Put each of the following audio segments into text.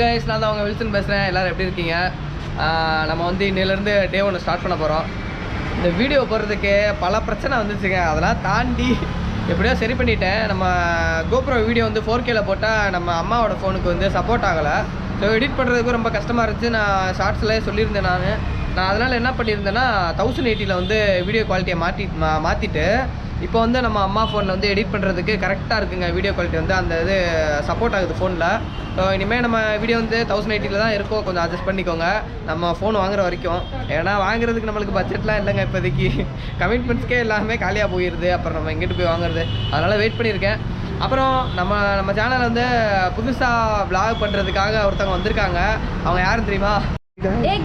Guys நான் தான் அவங்க வில்சன் பேசுகிறேன் எல்லோரும் எப்படி இருக்கீங்க? நம்ம வந்து இன்னிலேருந்து டே ஒன்று ஸ்டார்ட் பண்ண போகிறோம் இந்த வீடியோ போடுறதுக்கு பல பிரச்சனை வந்துச்சுங்க. அதெல்லாம் தாண்டி எப்படியோ சரி பண்ணிட்டேன். நம்ம கோபுரம் வீடியோ வந்து ஃபோர் கேல போட்டால் நம்ம அம்மாவோட ஃபோனுக்கு வந்து சப்போர்ட் ஆகலை. ஸோ எடிட் பண்ணுறதுக்கு ரொம்ப கஷ்டமாக இருந்துச்சு. நான் ஷார்ட்ஸ்லேயே சொல்லியிருந்தேன் நான். நான் அதனால் என்ன பண்ணியிருந்தேன்னா தௌசண்ட் எயிட்டியில் வந்து வீடியோ குவாலிட்டியை மாற்றி மா மாற்றிட்டு இப்போ வந்து நம்ம அம்மா ஃபோனில் வந்து எடிட் பண்ணுறதுக்கு கரெக்டாக இருக்குங்க வீடியோ குவாலிட்டி வந்து அந்த இது சப்போர்ட் ஆகுது ஃபோனில் ஸோ இனிமேல் நம்ம வீடியோ வந்து தௌசண்ட் எயிட்டியில் தான் இருக்கும். கொஞ்சம் அட்ஜஸ்ட் பண்ணிக்கோங்க. நம்ம ஃபோன் வாங்குற வரைக்கும். ஏன்னா வாங்குறதுக்கு நம்மளுக்கு பட்ஜெட்லாம் இல்லைங்க இப்போதைக்கு. கமிட்மெண்ட்ஸ்க்கே எல்லாமே காலியாக போயிடுது அப்புறம் நம்ம எங்கிட்டு போய் வாங்குறது? அதனால் வெயிட் பண்ணியிருக்கேன். அப்புறம் நம்ம நம்ம சேனலில் வந்து புதுசாக விளாக் பண்ணுறதுக்காக ஒருத்தவங்க வந்திருக்காங்க. அவங்க யாரும் தெரியுமா? ஏ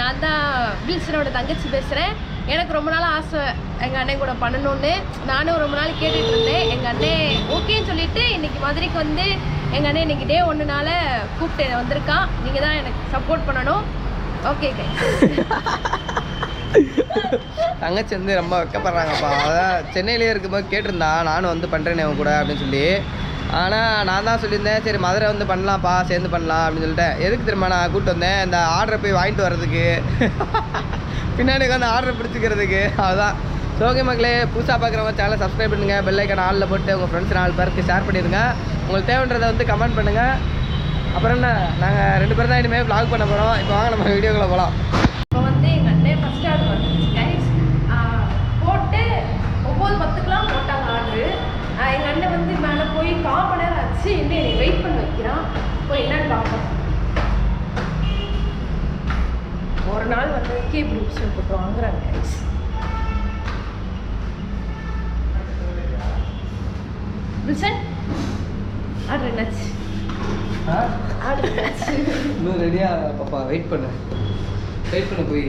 நான் தான் வில்சனோட தங்கச்சி பேசுகிறேன் எனக்கு ரொம்ப நாள் ஆசை எங்கள் அண்ணன் கூட பண்ணணும்னு. நானும் ரொம்ப நாள் கேட்டுட்டு இருந்தேன். எங்கள் அண்ணன் ஓகேன்னு சொல்லிட்டு இன்னைக்கு மதுரைக்கு வந்து எங்கள் அண்ணன் இன்னைக்கு டே ஒன்றுனால கூப்பிட்டு வந்திருக்கான். நீங்கள் தான் எனக்கு சப்போர்ட் பண்ணணும். ஓகே தங்கச்சி வந்து ரொம்ப வெக்கப்படுறாங்கப்பா. அதான் சென்னையிலேயே இருக்கும்போது கேட்டிருந்தா நானும் வந்து பண்ணுறேனே அவன் கூட அப்படின்னு சொல்லி. ஆனால் நான் தான் சொல்லியிருந்தேன் சரி மதுரை வந்து பண்ணலாம்ப்பா சேர்ந்து பண்ணலாம் அப்படின்னு சொல்லிட்டேன் எதுக்கு திரும்ப நான் கூப்பிட்டு வந்தேன் இந்த ஆர்டரை போய் வாங்கிட்டு வர்றதுக்கு. பின்னாடி வந்து ஆர்டர் பிடிச்சிக்கிறதுக்கு. அதுதான் சோகை மக்களே புதுசாக பார்க்குறவங்க சேனலை சப்ஸ்கிரைப் பண்ணுங்கள் பெல் ஆளில் போட்டு உங்கள் ஃப்ரெண்ட்ஸ் நாலு பேருக்கு ஷேர் பண்ணிடுங்க. உங்களுக்கு தேவைன்றதை வந்து கமெண்ட் பண்ணுங்கள் அப்புறம் என்ன நாங்கள் ரெண்டு பேரும் தான் இனிமேல் ப்ளாக் பண்ண போகிறோம் இப்போ வாங்க நம்ம வீடியோக்குள்ளே போகலாம் இப்போ வந்து எங்கள் அண்ணன் ஃபஸ்ட் ஆர்டர் வந்துருச்சு கைஸ் போட்டு ஒம்பது பத்துக்கெலாம் போட்டாங்க ஆர்டரு எங்கள் அண்ணன் வந்து மேலே போய் கால் இன்னும் என்னை வெயிட் பண்ண வைக்கிறான்? போய் என்னன்னு பார்ப்போம். ஒரு நாள் வந்து கேப் ரூப்ஸ் போட்டு வாங்குறாங்க கைஸ் வில்சன் ஆர்டர் என்னாச்சு ஆர்டர் என்னாச்சு இன்னும் ரெடியா பாப்பா வெயிட் பண்ணு. வெயிட் பண்ண போய்.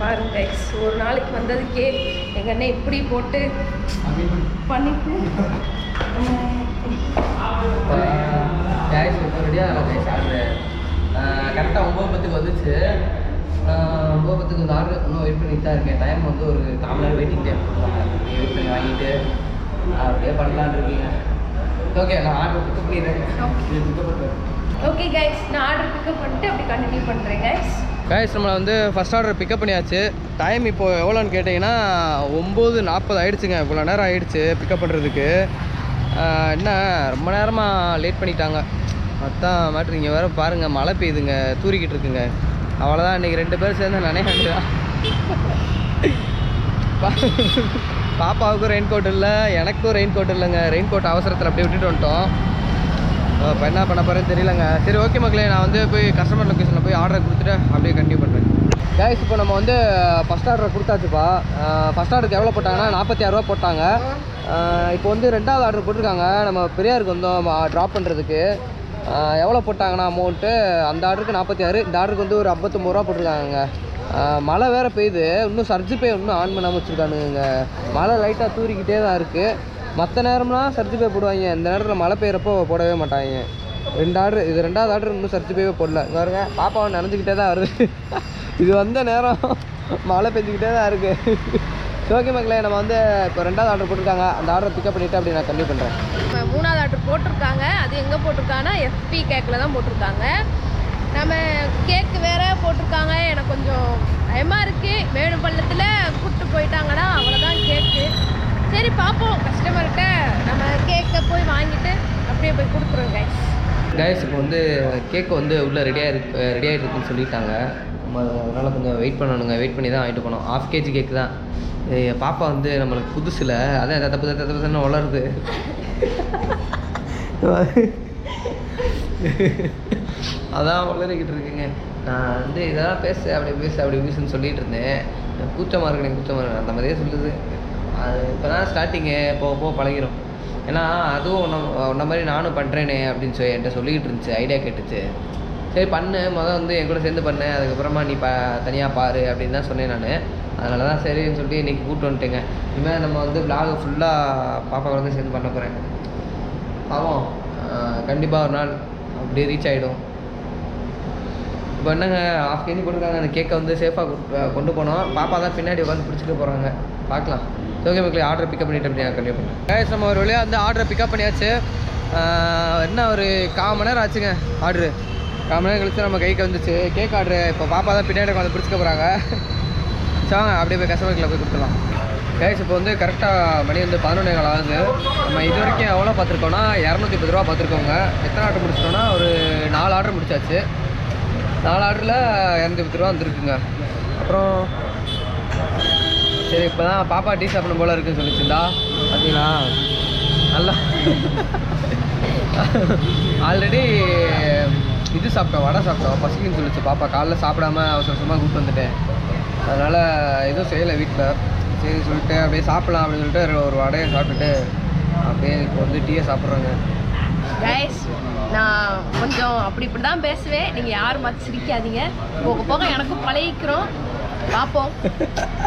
பாருங்க கைஸ் ஒரு நாளைக்கு வந்ததுக்கே எங்கள் அண்ணன் இப்படி போட்டு பண்ணிட்டு கரெக்டாக ஒம்பது பத்துக்கு வந்துச்சு. ஒம்பது பத்துக்கு வந்து ஆர்டர் இன்னும் வெயிட் பண்ணிட்டு தான் இருக்கேன். டைம் வந்து ஒரு கால் மணி நேரம் வெயிட்டிங் டைம் வெயிட் பண்ணி வாங்கிட்டு அப்படியே பண்ணலான்னு இருக்கீங்க. ஓகே நான் ஆர்டர் பிக்கப் பண்ணிடுறேன் பிக்கப் பண்ணுறேன் ஓகே கைஸ் நான் ஆர்டர் பிக்கப் பண்ணிட்டு அப்படி கண்டினியூ பண்ணுறேன் கைஸ் கைஸ் நம்மளை வந்து ஃபஸ்ட் ஆர்டர் பிக்கப் பண்ணியாச்சு. டைம் இப்போ எவ்வளோன்னு கேட்டிங்கன்னா ஒம்பது நாற்பது ஆயிடுச்சுங்க. இவ்வளோ நேரம் ஆயிடுச்சு பிக்கப் பண்ணுறதுக்கு என்ன ரொம்ப நேரமாக லேட் பண்ணிட்டாங்க. அதான் மாட்டுறீங்க வேறு பாருங்கள் மழை பெய்யுதுங்க. தூரிக்கிட்டு இருக்குங்க. அவ்வளோதான் இன்றைக்கி ரெண்டு பேரும் சேர்ந்து நானே தான் பாப்பாவுக்கும் ரெயின் கோட் இல்லை எனக்கும் ரெயின் கோட் இல்லைங்க. ரெயின் கோட் அவசரத்தில் அப்படியே விட்டுட்டு வந்துட்டோம். இப்போ என்ன பண்ண போகிறேன்னு தெரியலங்க. சரி ஓகே மக்களே நான் வந்து போய் கஸ்டமர் லொக்கேஷனில் போய் ஆர்டர் கொடுத்துட்டு அப்படியே கண்டினியூ பண்ணுறேன் கேஸ் இப்போ நம்ம வந்து ஃபஸ்ட் ஆர்டர் கொடுத்தாச்சுப்பா. ஃபஸ்ட் ஆர்டருக்கு எவ்வளோ போட்டாங்கன்னா நாற்பத்தி ஆறுரூவா போட்டாங்க. இப்போ வந்து ரெண்டாவது ஆர்டர் போட்டிருக்காங்க. நம்ம பெரியாருக்கு வந்தோம் ட்ராப் பண்ணுறதுக்கு எவ்வளோ போட்டாங்கன்னா அமௌண்ட்டு அந்த ஆர்டருக்கு நாற்பத்தி ஆறு இந்த ஆர்டருக்கு வந்து ஒரு ஐம்பத்தொம்பது ரூபா போட்டிருக்காங்க மழை வேறு பெய்யுது. இன்னும் சர்ஜி பே இன்னும் ஆன் பண்ணாமல் வச்சுருக்கானுங்க மழை லைட்டாக தூரிக்கிட்டே தான் இருக்குது மற்ற நேரம்லாம் சர்ஜி பே போடுவாங்க. இந்த நேரத்தில் மழை பெய்யறப்போ போடவே மாட்டாங்க. ரெண்டு ஆர்டர் இது ரெண்டாவது ஆர்டர் இன்னும் சர்ஜி பேவே போடல. இங்க பாருங்க பாப்பாவை நினச்சிக்கிட்டே தான் வருது. இது வந்த நேரம் மழை பெஞ்சிக்கிட்டே தான் இருக்குது ஓகே மக்களே நம்ம வந்து இப்போ ரெண்டாவது ஆர்டர் போட்டிருக்காங்க. அந்த ஆர்டர் பிக்கப் பண்ணிவிட்டு அப்படி நான் கம்மி பண்ணுறேன் மூணாவது ஆர்டர் போட்டிருக்காங்க. அது எங்கே போட்டிருக்காங்கன்னா எஃபி கேக்கில் தான் போட்டிருக்காங்க. நம்ம கேக்கு வேறு போட்டிருக்காங்க. எனக்கு கொஞ்சம் பயமாக இருக்குது மேடும் பள்ளத்தில் கூப்பிட்டு போயிட்டாங்கன்னா அவ்வளோதான் கேக்கு சரி பார்ப்போம் கஸ்டமர்கிட்ட நம்ம கேக்கை போய் வாங்கிட்டு அப்படியே போய் கொடுத்துருவோம் கைஸ் கைஸ் இப்போ வந்து கேக்கு வந்து உள்ளே ரெடியாக இருக்கு ரெடி ஆகிட்டு இருக்குன்னு சொல்லிட்டாங்க. நம்ம அதனால் கொஞ்சம் வெயிட் பண்ணணுங்க. வெயிட் பண்ணி தான் வாங்கிட்டு போனோம். ஆஃப் கேஜி கேக் தான். பாப்பா வந்து நம்மளுக்கு புதுசில். அதான் தப்பு தப்பு தப்பு தப்புன்னு வளருது அதான் வளரிக்கிட்டு இருக்குங்க. நான் வந்து இதெல்லாம் பேசு அப்படி பேசு அப்படி பேசுன்னு சொல்லிட்டு இருந்தேன். கூச்சமாக இருக்கு எனக்கு கூச்சமாக இருக்கு அந்த மாதிரியே சொல்லுது. அது இப்போ தான் ஸ்டார்டிங்கு போக போக பழகிரும். ஏன்னா அதுவும் ஒன்று உன்ன மாதிரி நானும் பண்ணுறேனே அப்படின்னு சொல்லி என்கிட்ட சொல்லிக்கிட்டு இருந்துச்சு ஐடியா கேட்டுச்சு. சரி பண்ணு. மொதல் வந்து என் கூட சேர்ந்து பண்ணு. அதுக்கப்புறமா நீ ப தனியாக பாரு அப்படின்னு தான் சொன்னேன் நான். அதனால தான் சரின்னு சொல்லிட்டு இன்றைக்கி கூப்பிட்டு வந்துட்டேங்க. இனிமேல் நம்ம வந்து vlog ஃபுல்லாக பாப்பா கூட சேர்ந்து பண்ண போகிறேன் பாவம். கண்டிப்பாக ஒரு நாள் அப்படியே ரீச் ஆகிடும் இப்போ என்னங்க ஆஃப் கேஜி போட்டிருக்காங்க. அந்த கேக்கை வந்து சேஃபாக கொண்டு போனோம். பாப்பா தான் பின்னாடி உட்காந்து பிடிச்சிட்டு போகிறாங்க பார்க்கலாம் ஓகே மக்களே ஆர்டர் பிக்கப் பண்ணிட்டு அப்படி நான் கண்டிப்பாக பண்ணுறேன் நம்ம ஒரு வழியாக வந்து ஆர்டரை பிக்கப் பண்ணியாச்சு. என்ன ஒரு கால் மணி நேரம் ஆச்சுங்க ஆர்டரு கால் மணி நேரம் கழிச்சு நம்ம கைக்கு வந்துச்சு கேக் ஆர்டரு இப்போ பாப்பா தான் பின்னாடி வந்து பிடிச்சிக்க போகிறாங்க சாங்க அப்படியே போய் கஸ்டமர்களை போய் கொடுத்துடலாம். கேஸ் இப்போ வந்து கரெக்டாக மணி வந்து பதினொன்றே கால் ஆகுது. நம்ம இது வரைக்கும் எவ்வளோ பார்த்துருக்கோம்னா இரநூத்தி பத்து ரூபா பார்த்துருக்கோங்க. எத்தனை ஆர்டர் முடிச்சிட்டோம்னா ஒரு நாலு ஆர்டர் முடிச்சாச்சு. நாலு ஆர்டரில் இரநூத்தி பத்து ரூபா வந்துருக்குங்க. அப்புறம் சரி இப்போ தான் பாப்பா டீ சாப்பிடணும் போல இருக்குன்னு சொல்லிச்சுண்டா பார்த்தீங்களா நல்லா. ஆல்ரெடி இது சாப்பிட்டோம் வடை சாப்பிட்டோம். பசிக்குன்னு சொல்லிச்சு. பாப்பா காலைல சாப்பிடாம அவசர அவசரமாக கூப்பிட்டு வந்துட்டேன். அதனால் எதுவும் செய்யலை வீட்டில் சரி சொல்லிட்டு அப்படியே சாப்பிடலாம் அப்படின்னு சொல்லிட்டு ஒரு வடையை சாப்பிட்டுட்டு அப்படியே இப்போ வந்து டீயை சாப்பிட்றாங்க. கைஸ் நான் கொஞ்சம் அப்படி இப்படி தான் பேசுவேன். நீங்கள் யாரும் மாற்றி சிரிக்காதீங்க. போக போக எனக்கும் பழகிக்கிறோம். பார்ப்போம்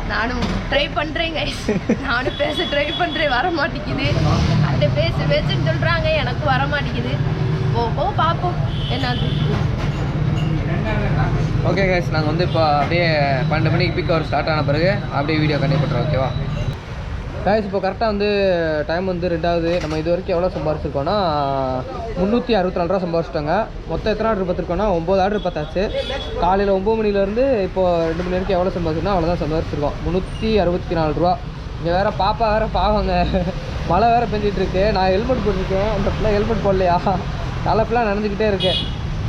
நானும் ட்ரை பண்ணுறேன் கைஸ் நானும் பேச ட்ரை பண்ணுறேன் வர மாட்டேங்குது அந்த பேசு பேசுன்னு சொல்கிறாங்க எனக்கு வர மாட்டேங்குது போ போ பார்ப்போம் என்னது? ஓகே கைஸ் நாங்கள் வந்து இப்போ அப்படியே பன்னெண்டு மணிக்கு பிக் அவர் ஸ்டார்ட் ஆன பிறகு அப்படியே வீடியோ கண்டிப்பாக ஓகேவா கைஸ் இப்போ கரெக்டாக வந்து டைம் வந்து ரெண்டாவது. நம்ம இது வரைக்கும் எவ்வளோ சம்பாரிச்சிருக்கோம்னா முந்நூற்றி அறுபத்தி நாலு ரூபா சம்பாரிச்சிட்டோங்க. மொத்தம் எத்தனை ஆர்டர் பார்த்துருக்கோம்னா ஒம்பது ஆர்டர் பார்த்தாச்சு. காலையில் ஒம்பது மணிலேருந்து இப்போ ரெண்டு மணி வரைக்கும் எவ்வளோ சம்பாரிச்சிருக்கோம் அவ்வளோதான் சம்பாரிச்சிருக்கோம். முந்நூற்றி அறுபத்தி நாலு ரூபா. இங்கே வேறு பாப்பா வேறு பாவங்க. மழை வேறு பெஞ்சிட்டு இருக்கு நான் ஹெல்மெட் போட்டிருக்கேன். அந்த பிள்ளை ஹெல்மெட் போடலையா? தலை ஃபுல்லாக நனைஞ்சிக்கிட்டே இருக்கேன்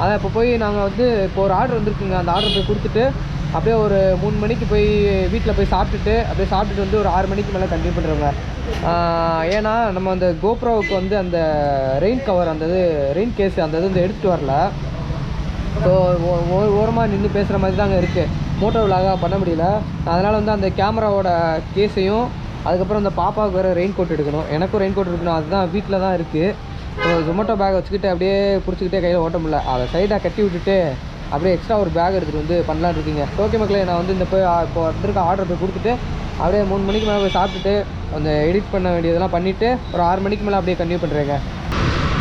அதான் இப்போ போய் நாங்கள் வந்து இப்போ ஒரு ஆர்டர் வந்திருக்குங்க. அந்த ஆர்டர் போய் கொடுத்துட்டு அப்படியே ஒரு மூணு மணிக்கு போய் வீட்டில் போய் சாப்பிட்டுட்டு அப்படியே சாப்பிட்டுட்டு வந்து ஒரு ஆறு மணிக்கு மேலே கண்டினியூ பண்ணுறவங்க ஏன்னா நம்ம அந்த கோப்ரோவுக்கு வந்து அந்த ரெயின் கவர் அந்த இது ரெயின் கேஸ் அந்த இது வந்து எடுத்துகிட்டு வரல. ஸோ ஓரமாக நின்று பேசுகிற மாதிரி தாங்க இருக்குது மோட்டோ விலாகாக பண்ண முடியல. அதனால் வந்து அந்த கேமராவோட கேஸையும் அதுக்கப்புறம் அந்த பாப்பாவுக்கு வேறு ரெயின் கோட் எடுக்கணும். எனக்கும் ரெயின் கோட் எடுக்கணும். அதுதான் வீட்டில் தான் இருக்குது ஸோ ஜொமேட்டோ பேக் வச்சுக்கிட்டு அப்படியே பிடிச்சிக்கிட்டே கையில் ஓட்ட முடியல. அதை சைடாக கட்டி விட்டுட்டு அப்படியே எக்ஸ்ட்ரா ஒரு பேக் எடுத்துகிட்டு வந்து பண்ணலான்னு இருக்கீங்க. ஓகே மக்களே நான் வந்து இந்த போய் இப்போ வந்திருக்க ஆர்டர் போய் கொடுத்துட்டு அப்படியே மூணு மணிக்கு மேலே போய் சாப்பிட்டுட்டு அந்த எடிட் பண்ண வேண்டியதெல்லாம் பண்ணிவிட்டு ஒரு ஆறு மணிக்கு மேலே அப்படியே கண்டினியூ பண்ணுறேங்க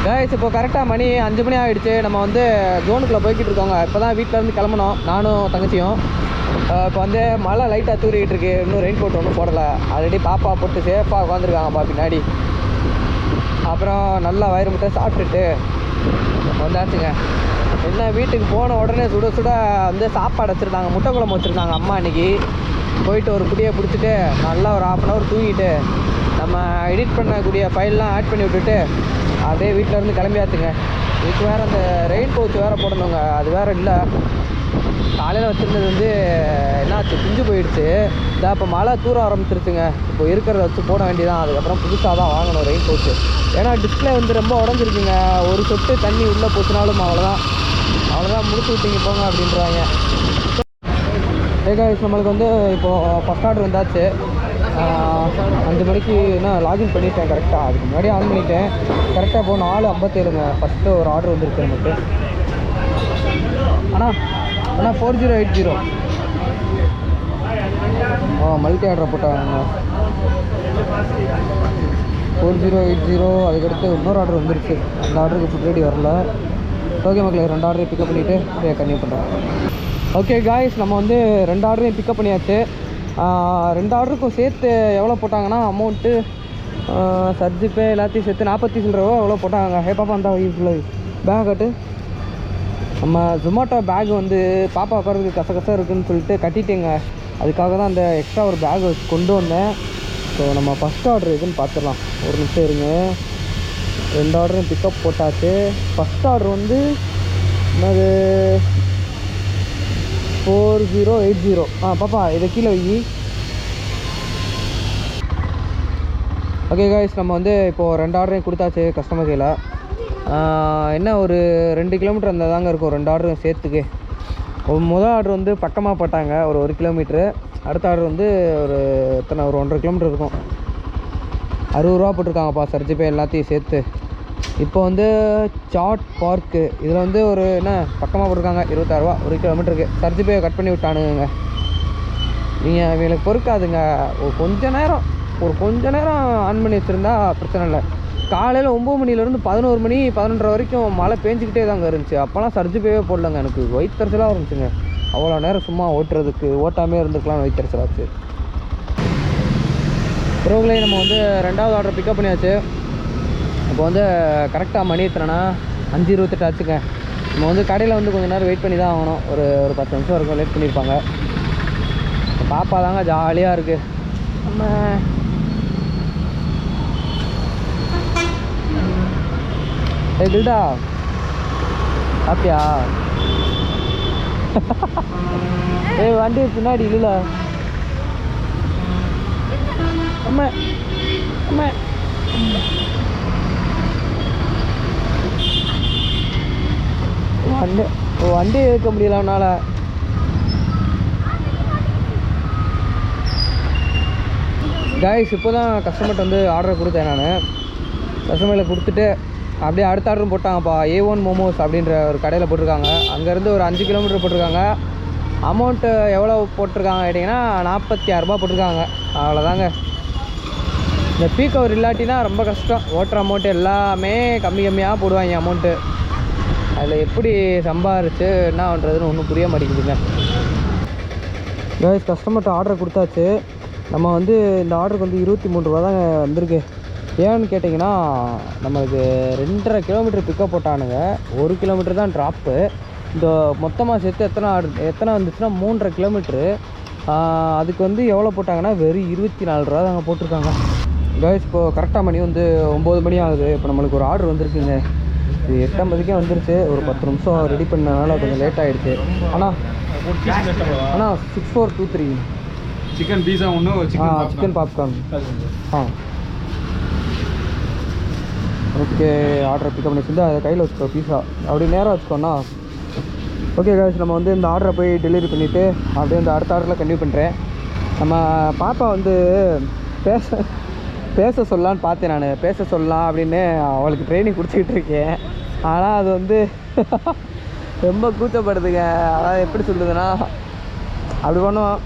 கைஸ் இப்போ கரெக்டாக மணி அஞ்சு மணி ஆகிடுச்சு நம்ம வந்து ஜோனுக்குள்ளே போய்கிட்டு இருக்கோங்க. இப்போ தான் வீட்டிலேருந்து கிளம்பணும் நானும் தங்கச்சியும். இப்போ வந்து மழை லைட்டாக தூரிக்கிட்டு இருக்கு. இன்னும் ரெயின் கோட் ஒன்றும் போடலை. ஆல்ரெடி பாப்பா போட்டு சேஃபாக உட்காந்துருக்காங்கப்பா பின்னாடி. அப்புறம் நல்லா வயிறு முட்டை சாப்பிட்டுட்டு வந்தாச்சுங்க என்ன வீட்டுக்கு போன உடனே சுட சுட வந்து சாப்பாடு வச்சுருந்தாங்க. முட்டை குழம்பு வச்சுருந்தாங்க அம்மா அன்னைக்கு. போயிட்டு ஒரு குடியை பிடிச்சிட்டு நல்லா ஒரு ஆஃப் அன் ஹவர் தூங்கிட்டு நம்ம எடிட் பண்ணக்கூடிய ஃபைல்லாம் ஆட் பண்ணி விட்டுட்டு அப்படியே வீட்டில் இருந்து கிளம்பியாச்சுங்க. இதுக்கு வேறு அந்த ரெயின் பவுச் வேறு போடணுங்க. அது வேறு இல்லை. காலையில் வச்சுருந்தது வந்து என்னாச்சு பிஞ்சு போயிடுச்சு. இதான் இப்போ மழை தூர ஆரம்பிச்சிருச்சுங்க. இப்போ இருக்கிறத வச்சு போட வேண்டியதான் அதுக்கப்புறம் புதுசாக தான் வாங்கணும் ரெயின் கோட்டு ஏன்னா டிஸ்பிளே வந்து ரொம்ப உடஞ்சிருக்குங்க ஒரு சொட்டு தண்ணி உள்ளே போச்சுனாலும் அவ்வளோதான் அவ்வளோதான் முடிச்சு விட்டீங்க போங்க அப்படின்றாங்க. ஏகாய்ஸ் நம்மளுக்கு வந்து இப்போது ஃபஸ்ட் ஆர்டர் வந்தாச்சு. அஞ்சு மணிக்கு நான் லாகின் பண்ணிட்டேன் கரெக்டாக அதுக்கு முன்னாடி ஆன் பண்ணிட்டேன். கரெக்டாக இப்போ நாலு ஐம்பத்தேழுங்க. ஃபஸ்ட்டு ஒரு ஆர்டர் வந்திருக்கு நமக்கு. அண்ணா அண்ணா ஃபோர் ஜீரோ எயிட் ஜீரோ ஆ மல்டி ஆர்டர் போட்டாங்க. ஃபோர் ஜீரோ எயிட் ஜீரோ அதுக்கடுத்து இன்னொரு ஆர்டர் வந்துருச்சு. அந்த ஆர்டருக்கு ஃபுட் ரெடி வரல. ஓகே மக்களே ரெண்டு ஆர்டரையும் பிக்கப் பண்ணிவிட்டு அப்படியே கன்டினியூ பண்ணுறேன் ஓகே காய்ஸ் நம்ம வந்து ரெண்டு ஆர்டரையும் பிக்கப் பண்ணியாச்சு. ரெண்டு ஆர்டருக்கும் சேர்த்து எவ்வளோ போட்டாங்கன்னா அமௌண்ட்டு சர்ஜிப்பே எல்லாத்தையும் சேர்த்து நாற்பத்தி சில்லரவோ எவ்வளோ போட்டாங்க. ஹே பாப்பா அந்த பேக் கட்டு. நம்ம ஜொமேட்டோ பேக் வந்து பாப்பா உட்காரதுக்கு கச கச இருக்குன்னு சொல்லிட்டு கட்டிட்டேங்க. அதுக்காக தான் அந்த எக்ஸ்ட்ரா ஒரு பேக் கொண்டு வந்தேன். ஸோ நம்ம ஃபஸ்ட் ஆர்டர் எதுன்னு பார்த்துடலாம் ஒரு நிமிஷம் இருங்க. ரெண்டு ஆர்டரும் பிக்கப் போட்டாச்சு. ஃபஸ்ட் ஆர்டர் வந்து என்னது? ஃபோர் ஜீரோ எயிட் ஜீரோ ஆ பாப்பா இதை கீழே வை. ஓகே காய்ஸ் நம்ம வந்து இப்போது ரெண்டு ஆர்டரையும் கொடுத்தாச்சு கஸ்டமர் கையில். என்ன ஒரு ரெண்டு கிலோமீட்டர் அந்த தாங்க இருக்கும். ரெண்டு ஆர்டரும் சேர்த்துக்கு. ஒரு முதல் ஆர்டர் வந்து பக்கமாக போட்டாங்க. ஒரு ஒரு கிலோமீட்ரு அடுத்த ஆர்டர் வந்து ஒரு எத்தனை ஒரு ஒன்றரை கிலோமீட்டர் இருக்கும். அறுபது ரூபா போட்டிருக்காங்கப்பா சர்ஜி பே எல்லாத்தையும் சேர்த்து. இப்போ வந்து சாட் பார்க்கு இதில் வந்து ஒரு என்ன பக்கமாக போட்டிருக்காங்க. இருபத்தாறுரூவா ஒரு கிலோமீட்டருக்கு. சர்ஜி பே கட் பண்ணி விட்டானுங்க நீங்கள் இவங்களுக்கு பொறுக்காதுங்க. ஒரு கொஞ்ச நேரம் ஒரு கொஞ்ச நேரம் ஆன் பண்ணி வச்சுருந்தா பிரச்சனை இல்லை. காலையில் ஒம்பது மணிலேருந்து பதினோரு மணி பதினொன்றரை வரைக்கும் மழை பேஞ்சிக்கிட்டே தாங்க இருந்துச்சு. அப்போல்லாம் சர்ஜி பேவே போடலங்க. எனக்கு வயிற்றுச்சலாக இருந்துச்சுங்க. அவ்வளோ நேரம் சும்மா ஓட்டுறதுக்கு ஓட்டாமே இருந்துக்கலாம் வயிற்றுச்சலாச்சு பிறகுலே நம்ம வந்து ரெண்டாவது ஆர்டர் பிக்கப் பண்ணியாச்சு. இப்போ வந்து கரெக்டாக மணி எத்தனைனா? அஞ்சு இருபத்தெட்டு ஆச்சுங்க. நம்ம வந்து கடையில் வந்து கொஞ்ச நேரம் வெயிட் பண்ணி தான் ஆகணும். ஒரு ஒரு பத்து நிமிஷம் வரைக்கும் லேட் பண்ணியிருப்பாங்க பாப்பா தாங்க ஜாலியாக இருக்குது நம்ம ஏ கில்டா ஹாப்பியா ஏய் வண்டி பின்னாடி இல்லைல அம்மா அம்மா வண்டி வண்டி எடுக்க முடியல அவனால காய்ஸ் இப்போ தான் கஸ்டமர்கிட்ட வந்து ஆர்டர் கொடுத்தேன் நான். கஸ்டமரில் கொடுத்துட்டு அப்படியே அடுத்த ஆர்டரும் போட்டாங்கப்பா. ஏ ஒன் மோமோஸ் அப்படின்ற ஒரு கடையில் போட்டிருக்காங்க. அங்கேருந்து ஒரு அஞ்சு கிலோமீட்டர் போட்டிருக்காங்க. அமௌண்ட்டு எவ்வளோ போட்டிருக்காங்க கேட்டிங்கன்னா நாற்பத்தி ஆறுரூபா போட்டிருக்காங்க. அவ்வளோதாங்க இந்த பீக் அவர் இல்லாட்டினா ரொம்ப கஷ்டம். ஓட்டுற அமௌண்ட்டு எல்லாமே கம்மி கம்மியாக போடுவாங்க அமௌண்ட்டு அதில் எப்படி சம்பாரிச்சு என்ன பண்ணுறதுன்னு ஒன்றும் புரிய மாட்டேங்குதுங்க. கைஸ் கஸ்டமர்கிட்ட ஆர்டர் கொடுத்தாச்சு. நம்ம வந்து இந்த ஆர்டருக்கு வந்து இருபத்தி மூணு ரூபா தாங்க வந்திருக்கு. ஏன்னு கேட்டிங்கன்னா நம்மளுக்கு ரெண்டரை கிலோமீட்டர் பிக்கப் போட்டானுங்க. ஒரு கிலோமீட்டர் தான் ட்ராப்பு இந்த மொத்தமாக சேர்த்து எத்தனை எத்தனை வந்துச்சுன்னா மூன்றரை கிலோமீட்ரு அதுக்கு வந்து எவ்வளோ போட்டாங்கன்னா வெறும் இருபத்தி நாலு ரூபா தாங்க போட்டிருக்காங்க. கைஸ் இப்போது கரெக்டாக மணி வந்து ஒம்பது மணி ஆகுது. இப்போ நம்மளுக்கு ஒரு ஆர்டர் வந்திருக்குங்க. இது எட்டம்பதுக்கே வந்துருச்சு. ஒரு பத்து நிமிஷம் ரெடி பண்ணனால கொஞ்சம் லேட் ஆகிடுச்சு ஆனால் ஆனால் six four two three chicken pizza ஒன்று ஆ சிக்கன் பாப்கார்ன் ஆ. ஓகே ஆர்டர் பிக்கப் பண்ணி வச்சுருந்து அதை கையில் வச்சுக்கோ பீஸா அப்படி நேராக வச்சுக்கோண்ணா ஓகே காய்ஸ் நம்ம வந்து இந்த ஆர்டரை போய் டெலிவரி பண்ணிவிட்டு அப்படியே இந்த அடுத்த ஆர்டரில் கன்டினியூ பண்ணுறேன் நம்ம பாப்பா வந்து பேச பேச சொல்லலான்னு பார்த்தேன் நான். பேச சொல்லலாம் அப்படின்னு அவளுக்கு ட்ரைனிங் கொடுத்துக்கிட்டு இருக்கேன். ஆனால் அது வந்து ரொம்ப கூச்சப்படுதுங்க. அதாவது எப்படி சொல்லுதுன்னா அப்படி பண்ணுவோம்.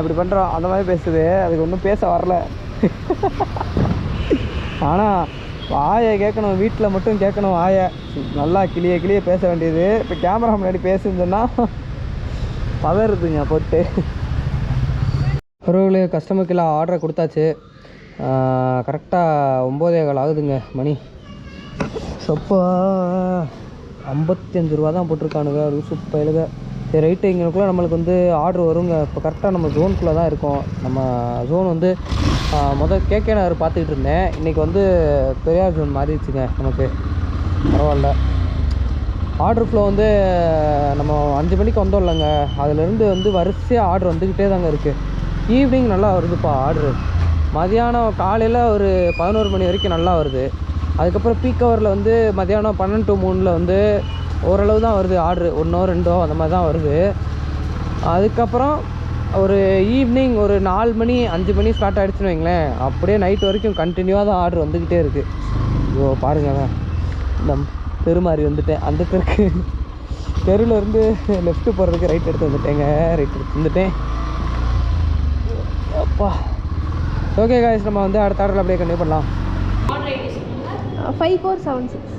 இப்படி பண்ணுறோம் அந்த மாதிரி பேசுது. அதுக்கு ஒன்றும் பேச வரல. ஆனால் ஆயை கேட்கணும் வீட்டில் மட்டும் கேட்கணும் ஆயை நல்லா கிளிய கிளிய பேச வேண்டியது. இப்போ கேமரா முன்னாடி பேசுன்னு சொன்னால் பதறுதுங்க போட்டு. ஒரு கஸ்டமருக்கு ஆர்டரை கொடுத்தாச்சு. கரெக்டாக ஒம்போதே கால் ஆகுதுங்க மணி. சொப்பா ஐம்பத்தி அஞ்சு ரூபா தான் போட்டிருக்கானுங்க ரூசு பயலுக சரி ரைட்டு இங்கனுக்குள்ளே நம்மளுக்கு வந்து ஆர்டர் வருங்க. இப்போ கரெக்டாக நம்ம ஜோனுக்குள்ளே தான் இருக்கோம். நம்ம ஜோன் வந்து முதல் கேகே நகர் பார்த்துக்கிட்டு இருந்தேன். இன்றைக்கி வந்து பெரியார் ஜோன் மாறிடுச்சுங்க நமக்கு. பரவாயில்ல. ஆர்டர் ஃப்ளோ வந்து நம்ம அஞ்சு மணிக்கு வந்தோம் இல்லைங்க அதுலேருந்து வந்து வரிசையாக ஆர்டர் வந்துக்கிட்டே தாங்க இருக்குது ஈவினிங் நல்லா வருதுப்பா ஆர்டரு மதியானம் காலையில் ஒரு பதினோரு மணி வரைக்கும் நல்லா வருது. அதுக்கப்புறம் பீக் ஹவரில் வந்து மதியானம் பன்னெண்டு டு மூணில் வந்து ஓரளவு தான் வருது ஆர்டரு ஒன்றோ ரெண்டோ அந்த மாதிரி தான் வருது. அதுக்கப்புறம் ஒரு ஈவினிங் ஒரு நாலு மணி அஞ்சு மணி ஸ்டார்ட் ஆகிடுச்சுன்னு வைங்களேன். அப்படியே நைட் வரைக்கும் கண்டினியூவாக தான் ஆர்டர் வந்துக்கிட்டே இருக்குது ஐயோ பாருங்க இந்த தெருமாறி வந்துட்டேன். அந்த தெருக்கு. தெருவில் இருந்து லெஃப்ட்டு போகிறதுக்கு ரைட் எடுத்து வந்துட்டேங்க. ரைட் எடுத்து வந்துட்டேன். அப்பா. ஓகே காய்ஸ் நம்ம வந்து அடுத்த ஆர்டரில் அப்படியே கண்டினியூ பண்ணலாம். ஃபைவ் ஃபோர் செவன் சிக்ஸ்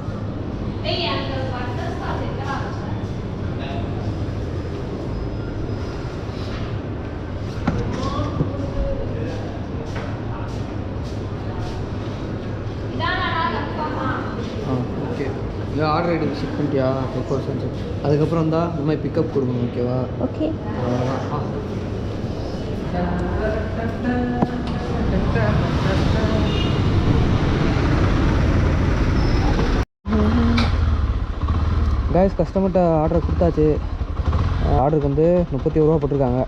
ஆ ஓகே இல்லை ஆர்டர் ஐடி ஷிப் பண்ணிட்டியா? ஃபோர் சென்ஸ் அதுக்கப்புறம் தான் இந்த மாதிரி பிக்கப் கொடுக்கணும் ஓகேவா ஓகே கைஸ் கஸ்டமர்கிட்ட ஆர்டர் கொடுத்தாச்சு. ஆர்டருக்கு வந்து முப்பத்தி ஒரு ரூபா போட்டிருக்காங்க.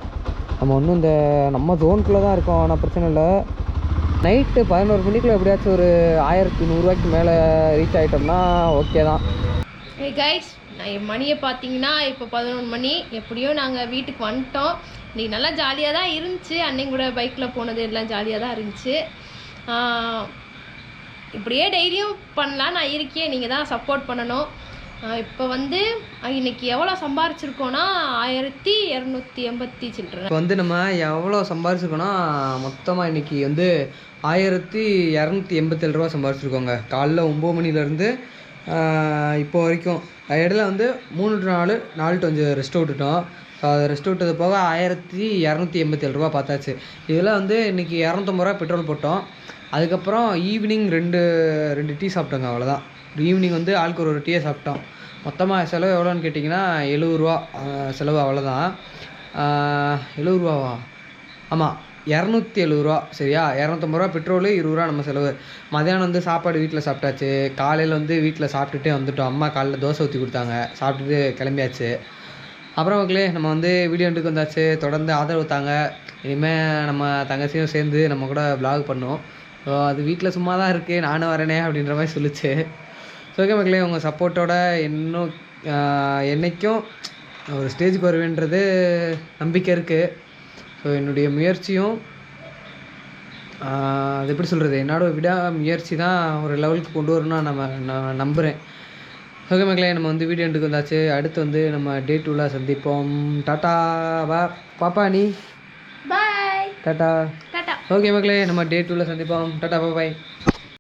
நம்ம ஒன்றும் இந்த நம்ம ஜோனுக்குள்ளே தான் இருக்கோம் ஆனால் பிரச்சனை இல்லை. நைட்டு பதினோரு மணிக்குள்ள எப்படியாச்சும் ஒரு ஆயிரத்தி நூறுரூவாய்க்கு மேலே ரீச் ஆகிட்டோம்னா ஓகே தான். ஏ கைஸ் நான் மணியை பார்த்தீங்கன்னா இப்போ பதினொன்று மணி. எப்படியோ நாங்கள் வீட்டுக்கு வந்துட்டோம். இன்றைக்கி நல்லா ஜாலியாக தான் இருந்துச்சு. அன்னைக்கு கூட பைக்கில் போனது எல்லாம் ஜாலியாக தான் இருந்துச்சு. இப்படியே டெய்லியும் பண்ணலாம். நான் இருக்கேன். நீங்கள் தான் சப்போர்ட் பண்ணணும். இப்போ வந்து இன்னைக்கு எவ்வளோ சம்பாரிச்சிருக்கோன்னா ஆயிரத்தி இரநூத்தி எண்பத்தி சில்லற. இப்போ வந்து நம்ம எவ்வளோ சம்பாரிச்சிருக்கோன்னா மொத்தமாக இன்னைக்கு வந்து ஆயிரத்தி இரநூத்தி எண்பத்தேழு ரூபா சம்பாரிச்சிருக்கோங்க. காலைல ஒம்பது மணிலேருந்து இப்போ வரைக்கும். இடையில வந்து மூணு டு நாலு நாலு டு அஞ்சு ரெஸ்ட் விட்டுட்டோம். ஸோ அது ரெஸ்ட் விட்டது போக ஆயிரத்தி இரநூத்தி எண்பத்தேழு ரூபா பார்த்தாச்சு. இதில் வந்து இன்றைக்கி இரநூத்தம்பது ரூபா பெட்ரோல் போட்டோம். அதுக்கப்புறம் ஈவினிங் ரெண்டு ரெண்டு டீ சாப்பிட்டோங்க அவ்வளோதான் ஈவினிங் வந்து ஆளுக்கு ஒரு ஒரு டீயை சாப்பிட்டோம். மொத்தமாக செலவு எவ்வளோன்னு கேட்டிங்கன்னா எழுபது ரூபா செலவு அவ்வளோதான் எழுபதுரூவாவா ஆமாம் இரநூத்தி எழுபது ரூபா சரியா? இரநூத்தம்பது ரூபா பெட்ரோலு இருபது ரூபா நம்ம செலவு. மதியானம் வந்து சாப்பாடு வீட்டில் சாப்பிட்டாச்சு. காலையில் வந்து வீட்டில் சாப்பிட்டுட்டே வந்துட்டோம். அம்மா காலைல தோசை ஊற்றி கொடுத்தாங்க. சாப்பிட்டுட்டு கிளம்பியாச்சு. அப்புறம் மக்களே நம்ம வந்து வீடியோ எடுக்க வந்தாச்சு. தொடர்ந்து ஆதரவு தாங்க. இனிமேல் நம்ம தங்கச்சியும் சேர்ந்து நம்ம கூட vlog பண்ணோம். ஸோ அது வீட்டில் சும்மா தான் இருக்குது நானும் வரேனே அப்படின்ற மாதிரி சொல்லிச்சு. ஸோ ஓகே மக்களே உங்கள் சப்போர்ட்டோட இன்னும் ஆஹ், என்னைக்கும் ஒரு ஸ்டேஜுக்கு வருவேன்றது நம்பிக்கை இருக்குது ஸோ என்னுடைய முயற்சியும் அது எப்படி சொல்கிறது என்னோட விடா முயற்சி தான் ஒரு லெவலுக்கு கொண்டு வரணும்னு நம்ம நான் நம்புகிறேன் ஓகே மக்களே நம்ம வந்து வீடியோ எடுக்க வந்தாச்சு. அடுத்து வந்து நம்ம டே டூவில் சந்திப்போம். டாட்டா வா பாப்பா நீ? பாய் டாட்டா. டாட்டா. ஓகே மக்களே நம்ம டே டூவில் சந்திப்போம். டாட்டா பாய்